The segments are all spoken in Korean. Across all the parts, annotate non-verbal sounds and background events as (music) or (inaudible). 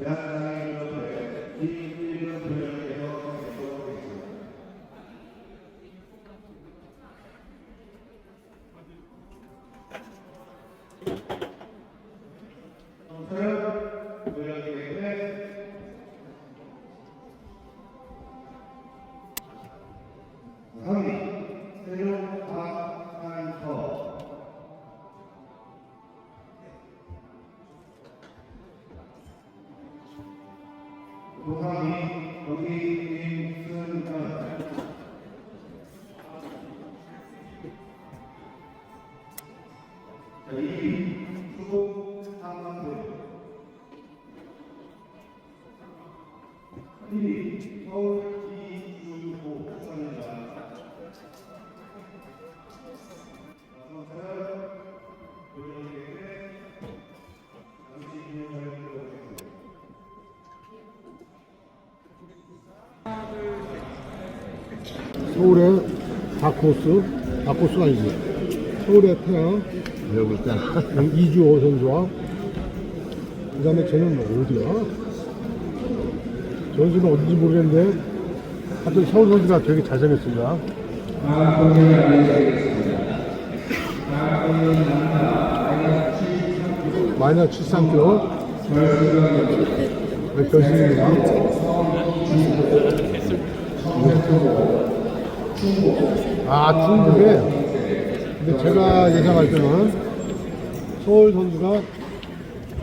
대 자, 2위 수국 상남대 1위 서울 이유호 국장입니다. 감사합니다. 교장님께 잠시 진행을 해드리겠습니다. 서울의 다코스, 다코스가 아니지. 서울의 태양, 배우고 있잖아. 이주호 선수와, 그 다음에 쟤는 어디야? 저 선수는 어딘지 모르겠는데, 하여튼 서울 선수가 되게 잘생겼습니다. 마이너스 73kg. 네, 결승입니다. 아, 중국에. 근데 제가 예상할 때는 서울 선수가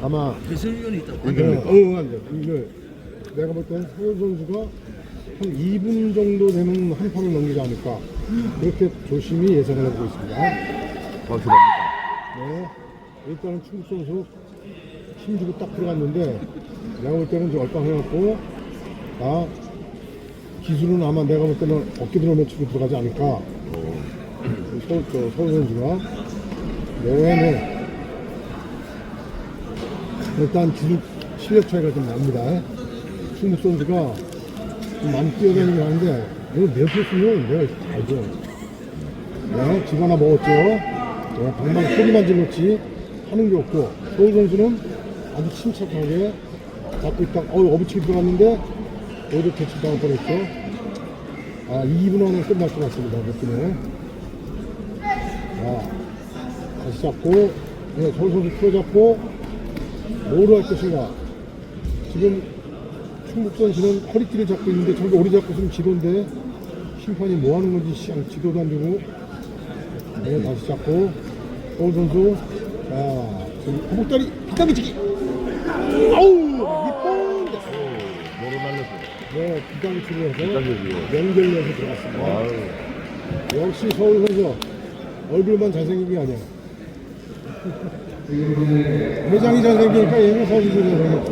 아마 기술위원이 있다고. 네, 어, 안 돼. 이게 내가 볼 때는 서울 선수가 한 2분 정도 되는 한 판을 넘기지 않을까. 그렇게 조심히 예상을 해보고 있습니다. 확실합니다. 네. 일단은 중국 선수 힘주고 딱 들어갔는데 내가 볼 때는 좀 얼빵해갖고 아 기술은 아마 내가 볼 때는 어깨 들어오면 치고 들어가지 않을까 서울, 저, 서울 선수가 네네 일단 기술 실력 차이가 좀 납니다 중국 선수가 좀 많이 뛰어다니긴 하는데 이거 내 표수는 내가 알죠 네, 집 하나 먹었죠. 네, 방방 소리만 질렀지 하는 게 없고 서울 선수는 아주 침착하게 잡고 있다. 어, 어부치기 들어갔는데 오히려 대치당할 뻔했죠. 아, 2분 안에 끝날 것 같습니다. 느낌에. 자, 다시 잡고 네, 서울 선수 풀어잡고 뭐로 할 것인가. 지금 충북 선수는 허리띠를 잡고 있는데 저기 오리 잡고 있으면 지도인데 심판이 뭐 하는 건지 시장 지도도 안 주고 네, 다시 잡고 서울 선수 자 지금 허벅다리 빗당기치기 아우 이뻐 뭐로 날렸어? 네 빗당기치기를 해서. 연결해서 들어갔습니다 아유. 역시 서울 선수 얼굴만 잘생긴 게 아니야 회장이 잘생기니까 얘는 선수도 잘생겼고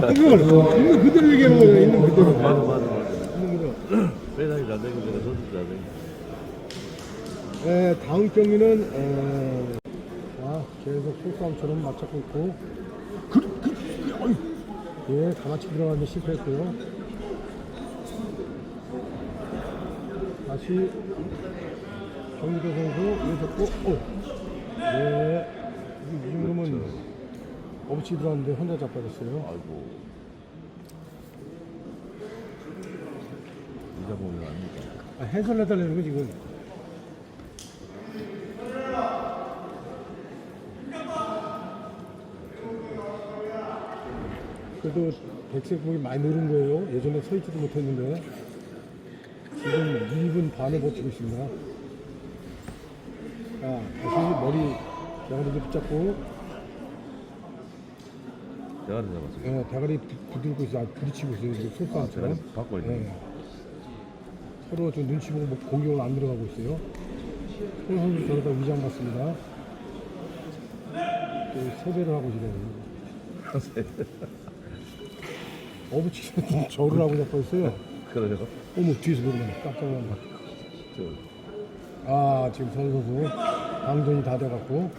네. 그걸 있는 그대로 얘기하는 거잖아 있는 그대로 맞아, 맞아, 맞아. 있는 그대로 회장이 잘되고 내가 선수 잘되고. 네, 다음 경기는 에, 아, 계속 소싸움처럼 맞잡고 있고 그, 그, 어이. 예, 가마치 들어갔는데 실패했고요 다시. 정유도 선수 이어졌고 어. 네, 이 정도면 어부치 들어갔는데 혼자 잡아줬어요. 아이고. 이자 보면 아닙니까? 아, 해설 해달라는 거 지금 그래도 백색공이 많이 늘은 거예요. 예전에 서 있지도 못했는데 지금 2분 반을 버티고 있습니다 자 다시 머리 양아리 붙잡고 대가리 잡았어. 예, 대가리 부- 부들고 있어 아, 부딪히고 있어요 지금 솔싸움처럼 대가리 받고 있네. 예. 서로 좀 눈치 보고 뭐 공격을 안 들어가고 있어요. 손 선수 저러다 위장 받습니다. 또 세배를 하고 지금 (laughs) 어부치기 절을 하고 자꾸 있어요. 그래요? 어머 뒤에서 보면 깜짝 놀랐네. 저, 아 지금 선 선수 방전이 다 돼갖고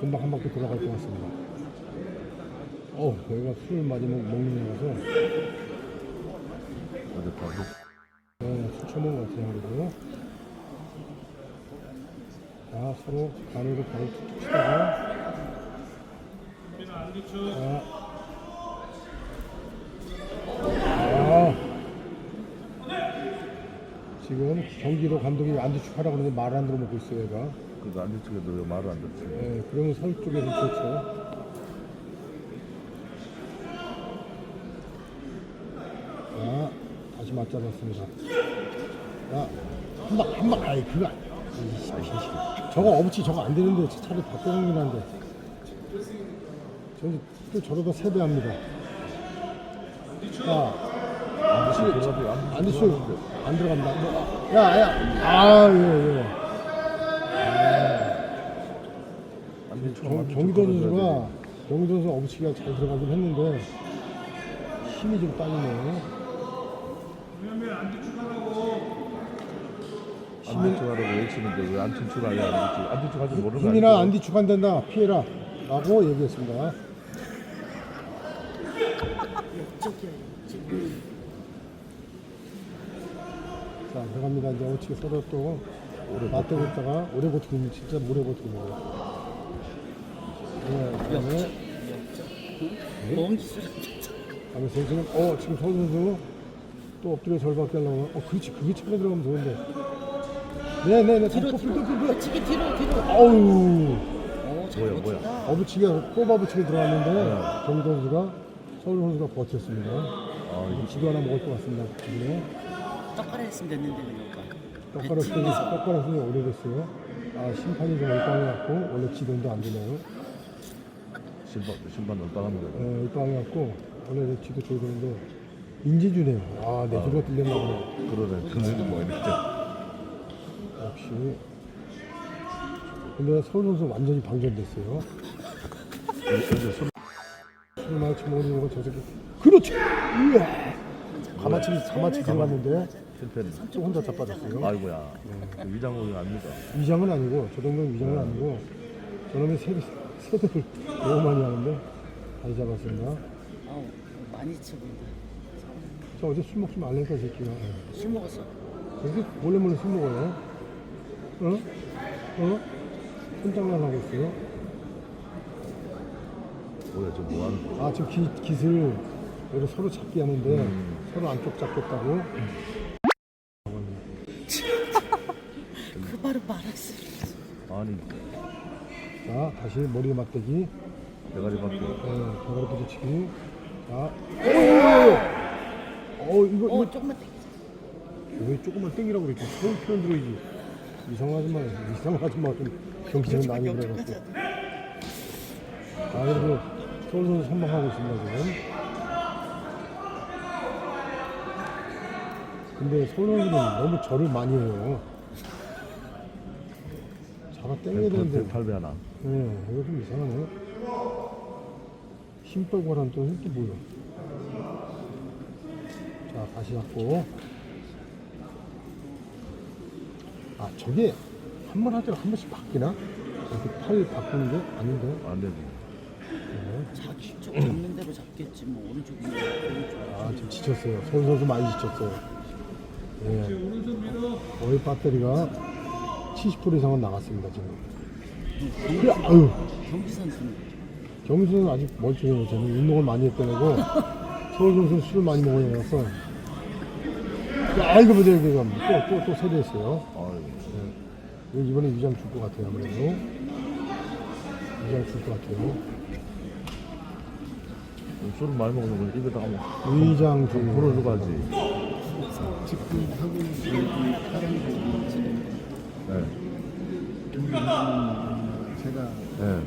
금방 한 바퀴 돌아갈 것 같습니다. 어 여기가 술을 많이 먹, 먹는 데라서 봐. 네, 술 처먹은 것 같아요 그래도 자 서로 간으로 발을 툭툭 치다가 아. 지금 경기도 감독이 안디축하라고 그러는데 말 안 들어먹고 있어요, 얘가. 그거 안 듣지도 말을 안 듣지. 예, 그러면 서울 쪽에서 좋죠. 자, 다시 맞잡았습니다. 자, 한 방, 한 방, 아이, 그거, 아니- 이씨, 이씨. 저거 어부치 저거 안 되는데 차라리 바꿔보긴 한데. 저기 또 저러다 세배합니다. 자, 들어가도 안 안디슈 안 들어간다. 뭐, 야, 야, 아, 예, 예. 경, 경기도 선수가 경기도 선수 어부치기가 잘 들어가긴 했는데 힘이 좀 딸리네요. 안 듣지라고 외치는데 왜안 듣지라고 안 듣지? 안 듣지 하지 모르는 거 힘이나 아니야? 안 뒤축한댄다 피해라 라고 얘기했습니다. 자 들어갑니다. 이제 어치기 서로 또 맞대고 있다가 오래 버티고 있는 진짜 오래 버티고 있는 거. 네, 그다음에 뭔 기술 하면서 지금 어 지금 서울 선수 또 엎드려 절박게 하려고 어 그렇지. 그게 차려 들어가면 좋은데. 네네네. 뒤로 또 뒤로 또 치기 뒤로 뒤로 어우. 오잘 뭐야, 뭐야. 어부치기가 뽑아부치기 들어갔는데 네. 정도 선수가 서울 선수가 버텼습니다. 아, 이거 지도 하나 먹을 것 같습니다. 이번 에 떡갈아 했으면 됐는데 그러니까. 떡가락 쓰기 떡가락 쓰기 오래됐어요. 아 심판이 좀 얼빵해갖고 원래 지도도 안 되네요. 신발 신발 얼빵합니다. 네, 얼빵해갖고 원래 지도 줘야 되는데 인지주네요. 아내 소리가 들렸나 보네. 그러네. 그네도 뭐 이렇게. 역시. 근데 서울 선수 완전히 방전됐어요. 어제 술술 마치 모르는 저 새끼 그렇지! 우와! 가마치 가마치 들어갔는데 실패했네. 또 혼자 자빠졌어요 아이고야. 그 위장호이 아닙니다. 위장은 아니고 저 정도는 위장은 아니고 저놈의 세대 세대를 너무 많이 하는데 잘 잡았습니다 아우 많이 쳐본다 저 어제 술 먹지 말라니까 이 새끼가 술 먹었어 저렇게 몰래 몰래 술 먹어요 어? 어? 손장난 하고 있어요 뭐야 저 뭐하는 거? 아 지금 기, 깃을 여기 서로 잡기 하는데 음. 서로 안쪽 잡겠다고 그 바로 말했어 아니 자 다시 머리에 맞대기 대가리 밖에. 네, 대가리 부딪히기 자 오! 어 이거 어 이거 조금만 땡기자 왜 조금만 땡기라고 그랬지 서울 표현 들어야지 이상하지 마 이상하지 마좀 경기장은 많이 그래갖고 아 그래도 서울 선수 선방하고 있습니다 지금 근데 선수는 너무 절을 많이 해요 잡아 당겨야 되는데 108배 하나. 네, 이거 좀 이상하네. 힘 빼고 하라는 또 힘도 뭐야. 자, 다시 잡고. 아, 저게 한 번 할 때가 한 번씩 바뀌나? 이렇게 팔 바꾸는 게 아닌데? 안 되지. 자기 쪽 잡는 대로 잡겠지 뭐 오른쪽이 오른쪽 아, 지금 지쳤어요. 서울 선수 많이 지쳤어요. 예. 오일 배터리가 70% 이상은 나갔습니다, 지금. 그래, 아유. 경기 선수는 경수는 아직 멀쩡해 요. 저는 운동을 많이 했다고 (laughs) 서울 선수는 술을 많이 먹어서 아이고 보자 이거 또또 또 세대했어요. 아이고. 이번에 위장 줄 것 같아요 아무래도 위장 줄 것 같아요. 술을 많이 먹으면 그냥 입에다가 뭐 위장 누가 하지. 지금 하고 있는 다른 네. 제가 네.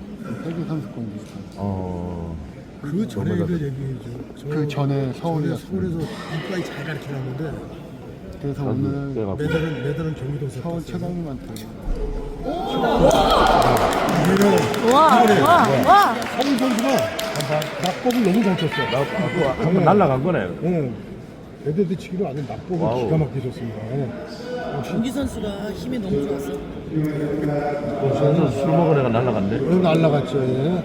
세계 선수권 비슷한 어. 그 전에 이거 얘기해줘. 그 전에 서울이었어요. 서울에서 이과이 잘 가르치라는데 그래서 오늘 내가 메달은 메달은 경기도에서 서울. 최강님한테 서울 선수가 낙법을 너무 잘 쳤어. 나 아, 한번 날라간 거네. 네. 레드드 치기로 아주 낙법을 와우. 기가 막히게 줬습니다. 예. 역시 선수가 힘이 너무 좋았어 술 먹은 애가 날라갔네. 여기 날라갔죠. 예.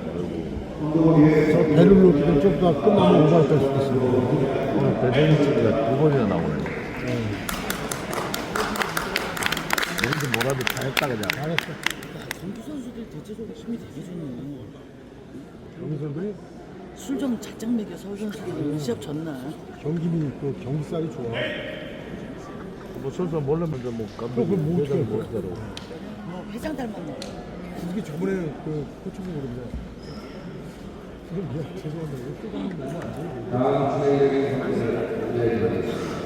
저 배를 놓기는 좀더 끝나면 오버할 수도 있습니다. 오늘 배대인 치기가 두 번이나 나오네. 여기서 뭐라도 다 했다 그냥. 잘했어. 야 경기 선수들 대체적으로 힘이 되게 좋네 경기 선수들이 술좀 작작 먹여 서울 선수들이 시합? 경기는 또 경기살이 좋아. 뭐 설사 먼저 뭐 그럼 감독이 뭐 어떻게 할못 거야? 따로. 뭐 회장 닮았네. 이게 저번에 그 코치부 그러는데 그럼 미안 죄송한데 이거 뜨거운 너무 안 돼요. 다음 진행되는 선수를 안내해드리겠습니다.